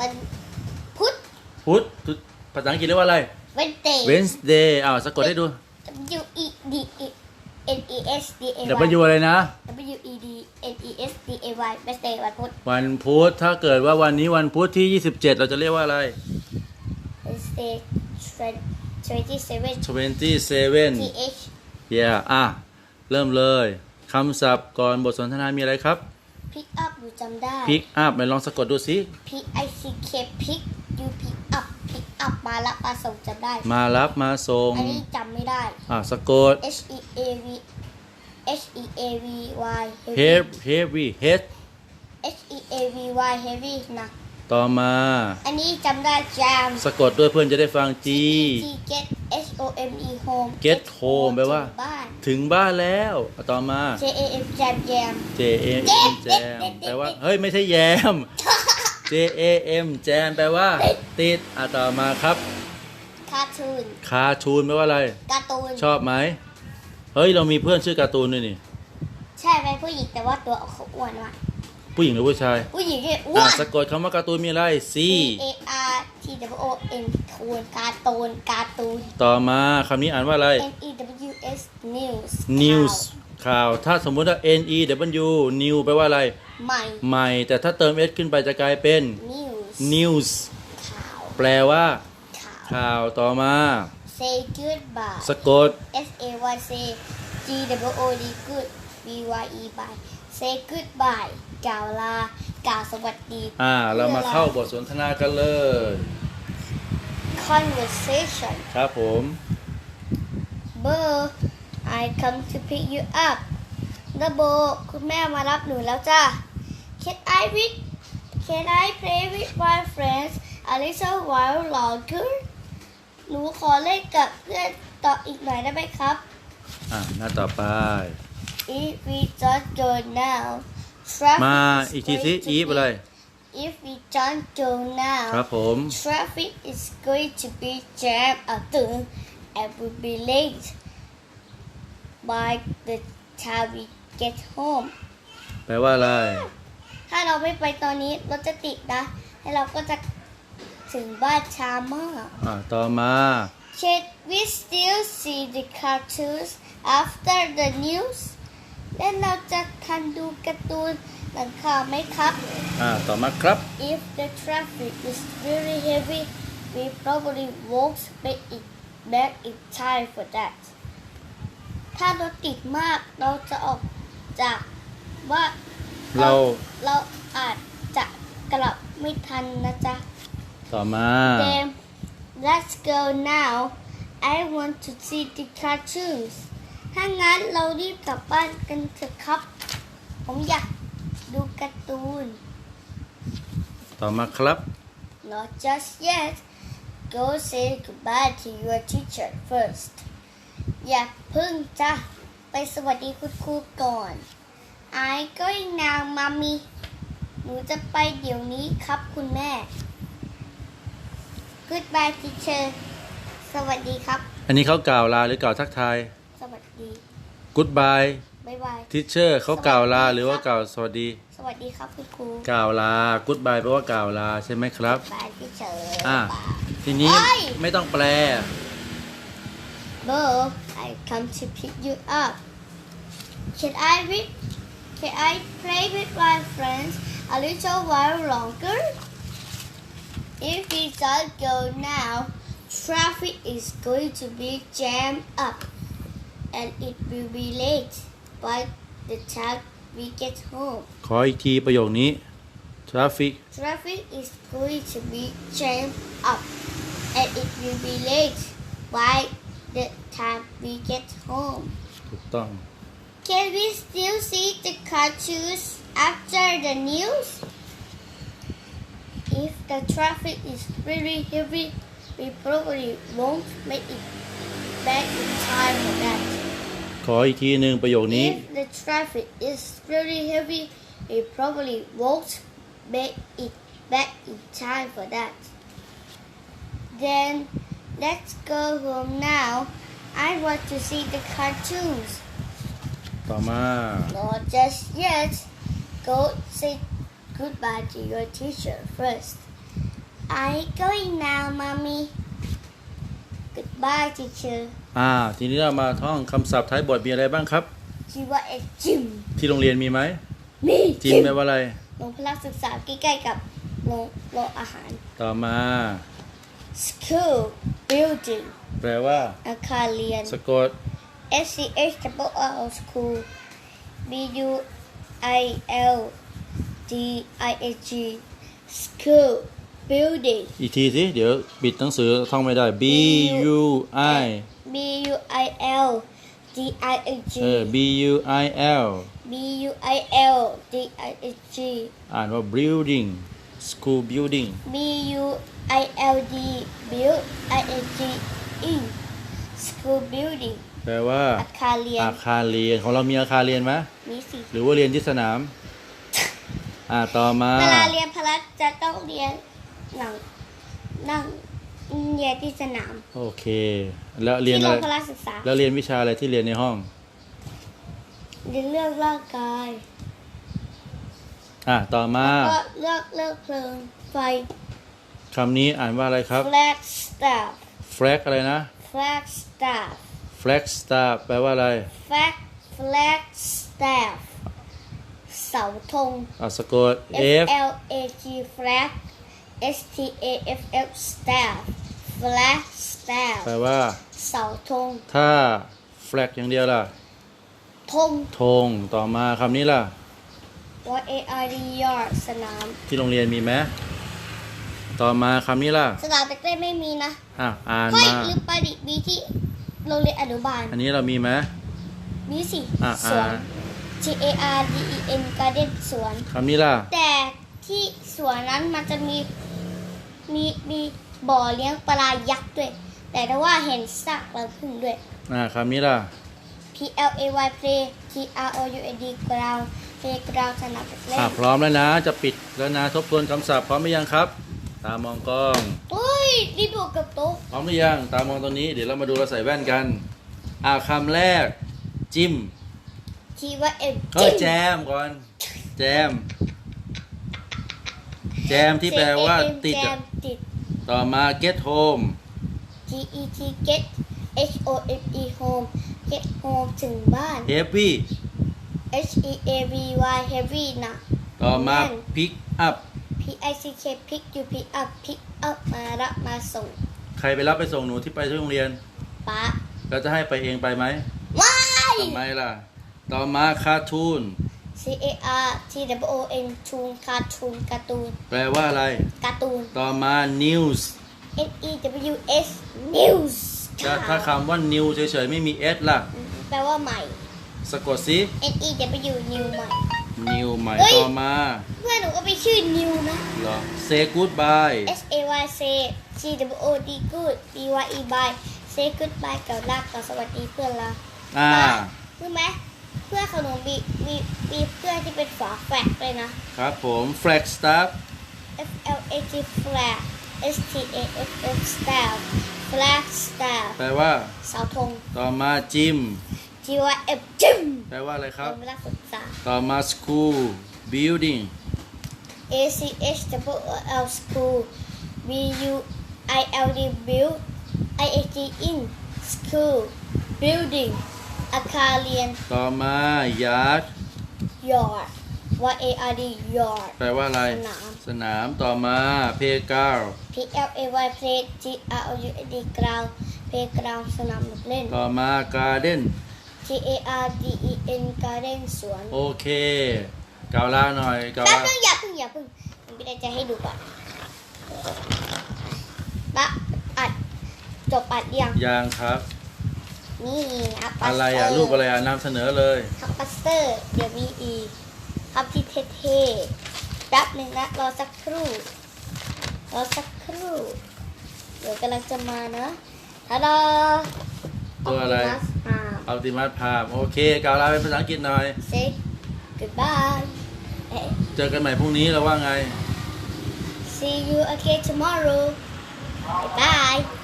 วันพุธพุธพุธภาษาอังกฤษเรียกว่าอะไร Wednesday Wednesday อ้าวสะกดให้ดู W E D E N E S D A Y W อะไรนะ W E D N E S D A Y Wednesday วันพุธวันพุธถ้าเกิดว่าวันนี้วันพุธที่ 27 เราจะเรียกว่าอะไร Wednesday twenty seven 27 T H yeah อะ เริ่มเลยคำศัพท์ก่อนบทสนทนามีอะไรครับ pick up อยู่จำได้ pick up ไหนลองสะกดดูสิ P I C K pick you pick up pick up มาละมาส่งจำได้ มารับมาส่งอันนี้จำไม่ได้ อะสะกด H E A V H E A V Y heavy heavy head H E A V Y heavy หนักต่อมา อันนี้จำได้ jam สะกดด้วยเพื่อนจะได้ฟัง G G get H O M E home get home แปลว่าถึงบ้าน ถึงบ้านแล้วอะต่อมา J A M jam jam J A M แจมแปลว่า เฮ้ย ไม่ใช่แยม J A M แจมแปลว่า ติดอะต่อมาครับ cartoon คาชูนแปลว่าอะไร การ์ตูนชอบไหม เฮ้ย เรามีเพื่อนชื่อการ์ตูนด้วยนี่ ใช่เป็นผู้หญิงแต่ว่าตัวเขาอ้วนมากผู้หญิงหรือผู้ชายผู้หญิงที่อ้วอะน สะกดคำว่าการ์ตูนมีอะไร C C A R T W O N ทูนการ์ตูนการ์ตูน ต่อมาคำนี้อ่านว่าอะไร N E W S news news ข่าว ถ้าสมมุติว่า N E W new แปลว่าอะไร ใหม่ ใหม่ แต่ถ้าเติม S ขึ้นไปจะกลายเป็น news news ข่าวแปลว่า ข่าว ข่าวต่อมา say goodbye สะกด S A Y say G W O D good B Y E bye say goodbye กล่าวลากล่าวสวัสดีอ่า เรามาเข้าบทสนทนากันเลย conversation ครับผม Burr I come to pick you up นะโบคุณแม่มารับหนูแล้วจ้า Can I with Can I play with my friends a little while longer หนูขอเล่นกับเพื่อนต่ออีกหน่อยได้ไหมครับ อ่าหน้าต่อไป If we just go now traffic มา is อีกทีสิ going to อีฟ be- อะไร If we don't go now ครับผม traffic is going to be jam up and will be late by the time we get home แปลว่าอะไร ถ้าเราไม่ไปตอนนี้รถจะติดนะแล้วเราก็จะถึงบ้านช้ามาก อ่า ต่อมา Can we still see the cartoons after the news และเราจะทันดูการ์ตูน หลังข่าวไหมครับ อ่าต่อมาครับ If the traffic is very heavy, we probably won't make it back in time for that. ถ้ารถติดมากเราจะออกจากว่าเรา เราอาจจะกลับไม่ทันนะจ๊ะ ต่อมา Then let's go now. I want to see the cartoons. ถ้างั้นเรารีบกลับบ้านกันเถอะครับ ผมอยากดู การ์ตูน ต่อมาครับ Not just yet. Go say goodbye to your teacher first. อย่าเพึ่งจ้ะไปสวัสดีคุณครูก่อน I going now, mommy. หนูจะไปเดี๋ยวนี้ครับคุณแม่ Goodbye teacher สวัสดีครับ อันนี้เขากล่าวลาหรือกล่าวทักทาย สวัสดี goodbye บ๊ายบาย teacher เขากล่าวลาหรือว่ากล่าวสวัสดีสวัส ดีครับคุณครูกล่าวลา goodbye แปลว่ากล่าวลาใช่ไหมครับ Bye teacher อะ ทีนี้เอ้ยไม่ต้องแปล Bo, I come to pick you up. Can I read? Can I play with my friends a little while longer? If we don't go now, traffic is going to be jammed up, and it will be late by the time we get home. ขออีกทีประโยคนี้ traffic Traffic is going to be jammed up, and it will be late by the time we get home. ถูกต้อง Can we still see the cartoons after the news? If the traffic is really heavy, we probably won't make it back in time for that. ขออีกทีหนึ่งประโยคนี้ If the traffic is really heavy, we probably won't make it back in time for that. Then let's go home now. I want to see the cartoons. ต่อมา Not just yet. Go say goodbye to your teacher first. I going now mommy Goodbye teacher อ่าทีนี้เรามาท่องคำศัพท์ท้ายบทมีอะไรบ้างครับ ชื่อว่าเอ็จิมที่โรงเรียนมีไหมมีจิมแปลว่าอะไรโรงพละศึกษาใกล้ๆกับโรงโรงอาหาร ต่อมา school building แปลว่า อาคารเรียน สะกด S C H double L school B U I L D I N G school building อีกทีสิ เดี๋ยวปิดหนังสือท่องไม่ได้ B U I B U I L D I N G เออ B U I L B U I L D I N G อ่านว่า building school building B U I L D build I N G in school building แปลว่า อาคารเรียน อาคารเรียน ของเรามีอาคารเรียนไหมมีสิหรือว่าเรียนที่สนาม อ่าต่อมา เวลาเรียนพละจะต้องเรียน หนังนั่งเรียนที่สนามโอเค แล้วเรียนที่อะโรไรงพละศึกษาแล้วเรียนวิชาอะไรที่เรียนในห้อง เรียนเรื่องร่างกายอ่าต่อมาก็เลือกเลือกเพลิงไฟคำนี้อ่านว่าอะไรครับ flag staff flag อะไรนะ flag staff flag star แปลว่าอะไร flag flag staff เสาธง อ่าสะกด F F L A G flag S T A F F staff flag staff แปลว่า เสาธงถ้า flag อย่างเดียวล่ะ ธง ธง ต่อมาคำนี้ล่ะ Y A R D yard สนาม ที่โรงเรียนมีไหมต่อมาคำนี้ล่ะสนามเด็กเล่นไม่มีนะอะอ่านเฮ้ยมาลืมไปดิมีที่โรงเรียนอนุบาล อันนี้เรามีไหมมีสิอะสวนอ่า G A R D E N garden สวน คำนี้ล่ะ แต่ที่สวนนั้นมันจะมี มีมีบ่อเลี้ยงปลายักษ์ด้วย แต่ถ้าว่าเห็นซากรังผึ้งด้วย อ่าคำนี้ล่ะ P L A Y play G R O U N D ground playground สนามเด็กเล่อะนพร้อมแล้วนะ จะปิดแล้วนะทบทวนคำศัพท์พร้อมหรือยังครับ ตามองกล้องเฮ้ยนี่บวกกับโต๊ะพร้อมหรือยังตามองตรงนี้เดี๋ยวเรามาดูเราใส่แว่นกัน อ่าคำแรก จิ้มทีว่าเอ็มเฮ้ยแจมก่อน แจม แจมที่แปลว่าติด แจอะมติด ต่อมา get home G E T get H O M E home get home ถึงบ้าน heavy H E A V Y heavy นะต่อมาแน่น pick up P I C K pick you pick up pick up มารับมาส่ง ใครไปรับไปส่งหนูที่ไปที่โรงเรียนป๊าแล้วจะให้ไปเองไปไหมไม่ทำไมล่ะ ต่อมาคา r ทูน C A R T W O N ทูนการ์ตูนการ์ตูนแปลว่าอะไร การ์ตูน ต่อมา news N E W S news ถ้าถ้าคำว่า new เฉยๆ ไม่มี s ล่ะ แปลว่าใหม่ สะกดสิ N E W new ใหม่ new ใหม่เฮ้ย ต่อมาเพื่อนหนูก็ไปชื่อ new นะ เหรอ say goodbye S A Y say G W O D good B Y E bye say goodbye กับลากับสวัสดีเพื่อนละอ่า รู้ไหม เพื่อนของหนูมีมีมีเพื่อนที่เป็นฝาแฝดเลยนะ ครับผม flag staff F L A G flag S T A F F staff flag staff แปลว่าเสาธงต่อมา gym G Y F gym แปลว่าอะไรครับ เป็นเวลาศึกษา ต่อมา school building A C H W O L school B U I L D build I A G in school building อาคารเรียน ต่อมา yard yard Y A R D yard แปลว่าอะไร สนาม สนามต่อมา playground P L A Y play G R O U N D ground playground สนามเด็กเล่น ต่อมา garden G A R D E N garden สวนโอเคกล่าวลาหน่อยกล่าวแป๊บลานึงอย่าเพึ่งอย่าเพึ่งผมไม่ได้จะให้ดูก่อนปะอัดจบอัดยังยางครับ นี่อัพปัสอะไรเตออะร์รูปอะไรอะนำเสนอเลยอัพปัสเตอร์เดี๋ยวมีอีกอัพที่เท่ๆแป๊บหนึ่งนะรอสักครู่รอสักครู่ เดี๋ยวกำลังจะมานะทาดาตัวอะไรอ่าอัลติมัตพามโอเคกล่าวลาเป็นภาษาอังกฤษหน่อย say goodbye เอ๊ะเจอกันใหม่พรุ่งนี้เราว่าไง see you again tomorrow bye bye